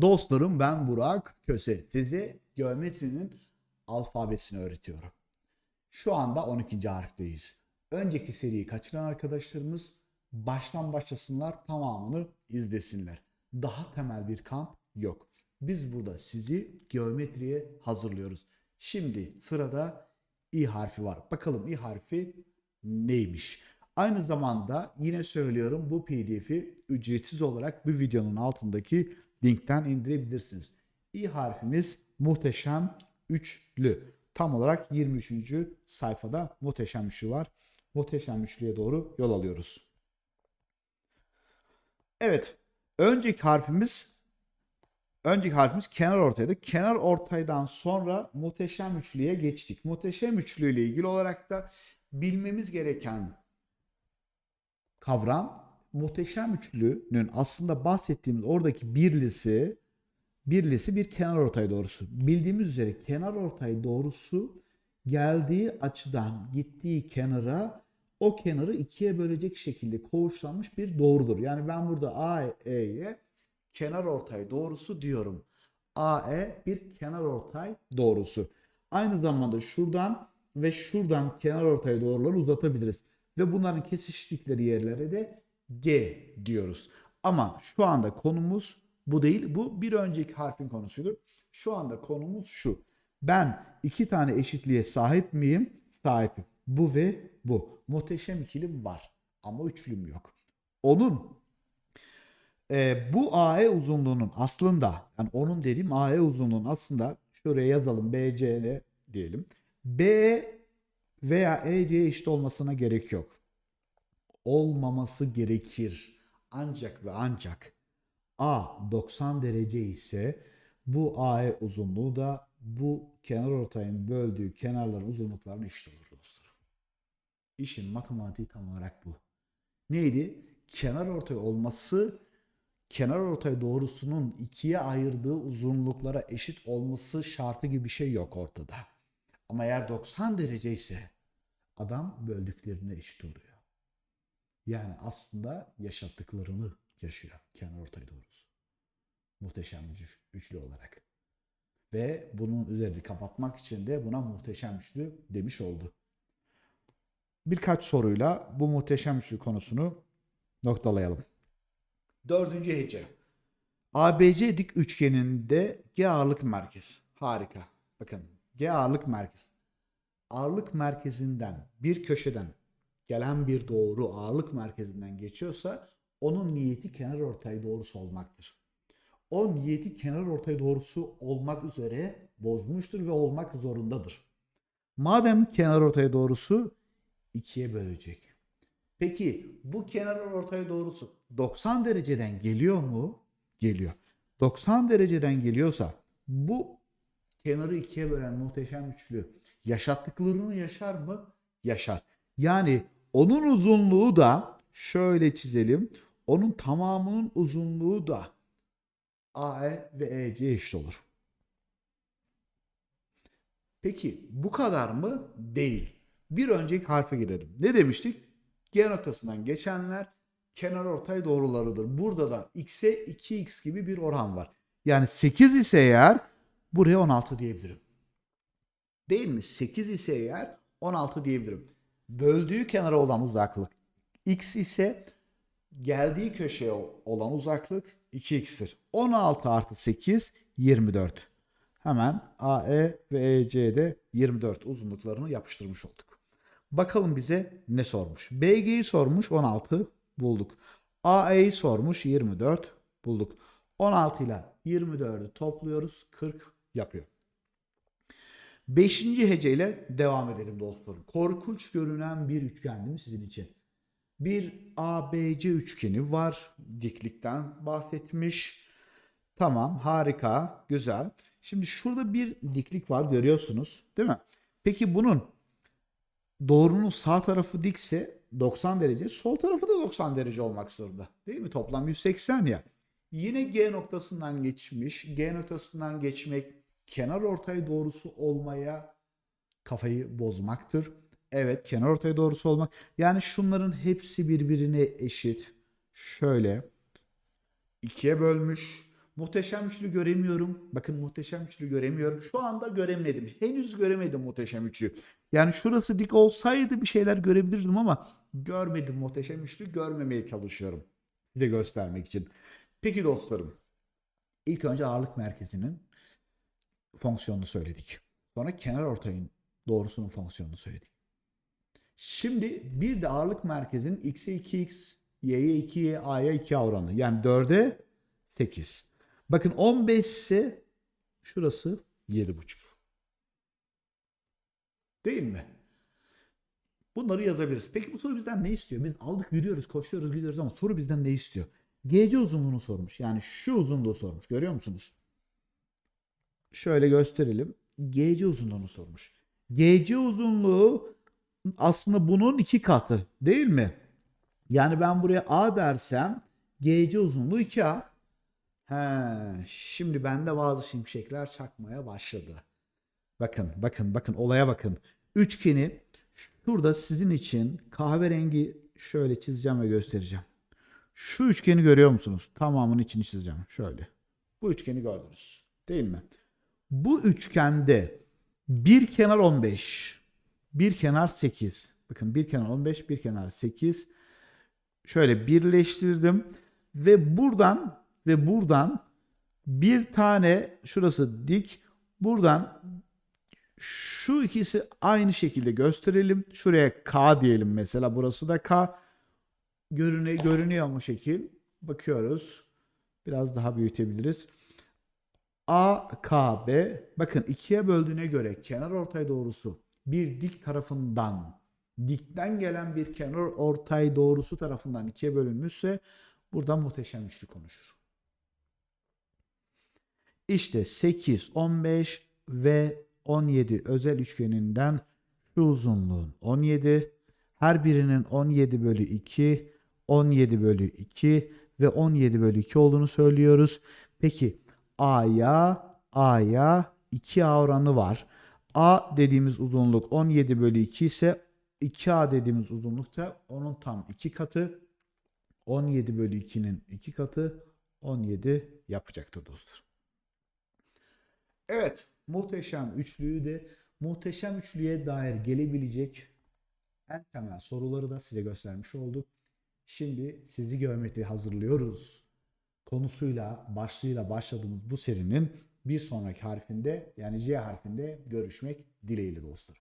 Dostlarım ben Burak Köse. Size geometrinin alfabesini öğretiyorum. Şu anda 12. harfteyiz. Önceki seriyi kaçıran arkadaşlarımız baştan başlasınlar tamamını izlesinler. Daha temel bir kamp yok. Biz burada sizi geometriye hazırlıyoruz. Şimdi sırada i harfi var. Bakalım i harfi neymiş? Aynı zamanda yine söylüyorum bu pdf'i ücretsiz olarak bu videonun altındaki linkten indirebilirsiniz. i harfimiz muhteşem üçlü. Tam olarak 23. sayfada muhteşem üçlü var. Muhteşem üçlüye doğru yol alıyoruz. Evet. Önceki harfimiz önceki harfimiz kenar ortaydı. Kenar ortaydan sonra muhteşem üçlüye geçtik. Muhteşem üçlü ile ilgili olarak da bilmemiz gereken kavram muhteşem üçlünün aslında bahsettiğimiz oradaki birlisi birlisi bir kenar ortay doğrusu. Bildiğimiz üzere kenar ortay doğrusu geldiği açıdan gittiği kenara o kenarı ikiye bölecek şekilde koğuşlanmış bir doğrudur. Yani ben burada AE'ye kenar ortay doğrusu diyorum. AE bir kenar ortay doğrusu. Aynı zamanda şuradan ve şuradan kenar ortay doğruları uzatabiliriz. Ve bunların kesiştikleri yerlere de G diyoruz. Ama şu anda konumuz bu değil. Bu bir önceki harfin konusuydu. Şu anda konumuz şu. Ben iki tane eşitliğe sahip miyim? Sahipim. Bu ve bu. Muhteşem ikilim var. Ama üçlüm yok. Onun e, bu AE uzunluğunun aslında yani onun dediğim AE uzunluğunun aslında şuraya yazalım BCL diyelim. B veya EC'ye eşit olmasına gerek yok. Olmaması gerekir. Ancak ve ancak A 90 derece ise bu AE uzunluğu da bu kenar ortayın böldüğü kenarların uzunluklarına eşit olur dostlarım. İşin matematiği tam olarak bu. Neydi? Kenar ortay olması kenar ortay doğrusunun ikiye ayırdığı uzunluklara eşit olması şartı gibi bir şey yok ortada. Ama eğer 90 derece ise adam böldüklerine eşit oluyor. Yani aslında yaşattıklarını yaşıyor kenar ortay doğrusu. Muhteşem üç- üçlü olarak. Ve bunun üzerini kapatmak için de buna muhteşem üçlü demiş oldu. Birkaç soruyla bu muhteşem üçlü konusunu noktalayalım. Dördüncü hece. ABC dik üçgeninde G ağırlık merkez. Harika. Bakın G ağırlık merkez. Ağırlık merkezinden bir köşeden gelen bir doğru ağırlık merkezinden geçiyorsa onun niyeti kenar ortay doğrusu olmaktır. O niyeti kenar ortay doğrusu olmak üzere bozmuştur ve olmak zorundadır. Madem kenar ortay doğrusu ikiye bölecek. Peki bu kenar ortaya doğrusu 90 dereceden geliyor mu? Geliyor. 90 dereceden geliyorsa bu kenarı ikiye bölen muhteşem üçlü yaşattıklarını yaşar mı? Yaşar. Yani onun uzunluğu da şöyle çizelim. Onun tamamının uzunluğu da AE ve EC eşit olur. Peki bu kadar mı? Değil. Bir önceki harfe girelim. Ne demiştik? G noktasından geçenler kenar ortay doğrularıdır. Burada da x'e 2x gibi bir oran var. Yani 8 ise eğer buraya 16 diyebilirim. Değil mi? 8 ise eğer 16 diyebilirim. Böldüğü kenara olan uzaklık x ise geldiği köşeye olan uzaklık 2x'tir. 16 artı 8 24. Hemen AE ve EC'de 24 uzunluklarını yapıştırmış olduk. Bakalım bize ne sormuş. BG'yi sormuş 16 bulduk. AE'yi sormuş 24 bulduk. 16 ile 24'ü topluyoruz 40 yapıyor. Beşinci heceyle devam edelim dostlarım. Korkunç görünen bir üçgen değil mi sizin için? Bir ABC üçgeni var. Diklikten bahsetmiş. Tamam harika güzel. Şimdi şurada bir diklik var görüyorsunuz değil mi? Peki bunun doğrunun sağ tarafı dikse 90 derece, sol tarafı da 90 derece olmak zorunda. Değil mi? Toplam 180 ya. Yine G noktasından geçmiş. G noktasından geçmek kenar ortay doğrusu olmaya kafayı bozmaktır. Evet, kenar ortay doğrusu olmak. Yani şunların hepsi birbirine eşit. Şöyle ikiye bölmüş. Muhteşem üçlü göremiyorum. Bakın muhteşem üçlü göremiyorum. Şu anda göremedim. Henüz göremedim muhteşem üçlü. Yani şurası dik olsaydı bir şeyler görebilirdim ama görmedim muhteşem üçlü. Görmemeye çalışıyorum. Size göstermek için. Peki dostlarım. İlk önce ağırlık merkezinin fonksiyonunu söyledik. Sonra kenar ortayın doğrusunun fonksiyonunu söyledik. Şimdi bir de ağırlık merkezinin x'e 2x, y'ye 2y, a'ya 2a oranı. Yani 4'e 8. Bakın 15 ise şurası 7,5. Değil mi? Bunları yazabiliriz. Peki bu soru bizden ne istiyor? Biz aldık yürüyoruz, koşuyoruz, gidiyoruz ama soru bizden ne istiyor? GC uzunluğunu sormuş. Yani şu uzunluğu sormuş. Görüyor musunuz? Şöyle gösterelim. GC uzunluğunu sormuş. GC uzunluğu aslında bunun iki katı değil mi? Yani ben buraya A dersem GC uzunluğu 2A. He, şimdi bende bazı şimşekler çakmaya başladı. Bakın, bakın, bakın olaya bakın. Üçgeni şurada sizin için kahverengi şöyle çizeceğim ve göstereceğim. Şu üçgeni görüyor musunuz? Tamamının içini çizeceğim. Şöyle. Bu üçgeni gördünüz. Değil mi? Bu üçgende bir kenar 15, bir kenar 8. Bakın bir kenar 15, bir kenar 8. Şöyle birleştirdim ve buradan ve buradan bir tane şurası dik. Buradan şu ikisi aynı şekilde gösterelim. Şuraya K diyelim mesela. Burası da K. Görüne, görünüyor mu şekil? Bakıyoruz. Biraz daha büyütebiliriz. AKB bakın ikiye böldüğüne göre kenar ortay doğrusu bir dik tarafından dikten gelen bir kenar ortay doğrusu tarafından ikiye bölünmüşse burada muhteşem üçlü konuşur. İşte 8, 15 ve 17 özel üçgeninden şu uzunluğun 17 her birinin 17 bölü 2 17 bölü 2 ve 17 bölü 2 olduğunu söylüyoruz. Peki A'ya A'ya 2A oranı var. A dediğimiz uzunluk 17 bölü 2 ise 2A dediğimiz uzunluk da onun tam 2 katı. 17 bölü 2'nin 2 katı 17 yapacaktır dostlar. Evet muhteşem üçlüyü de muhteşem üçlüye dair gelebilecek en temel soruları da size göstermiş olduk. Şimdi sizi görmekte hazırlıyoruz konusuyla, başlığıyla başladığımız bu serinin bir sonraki harfinde yani C harfinde görüşmek dileğiyle dostlar.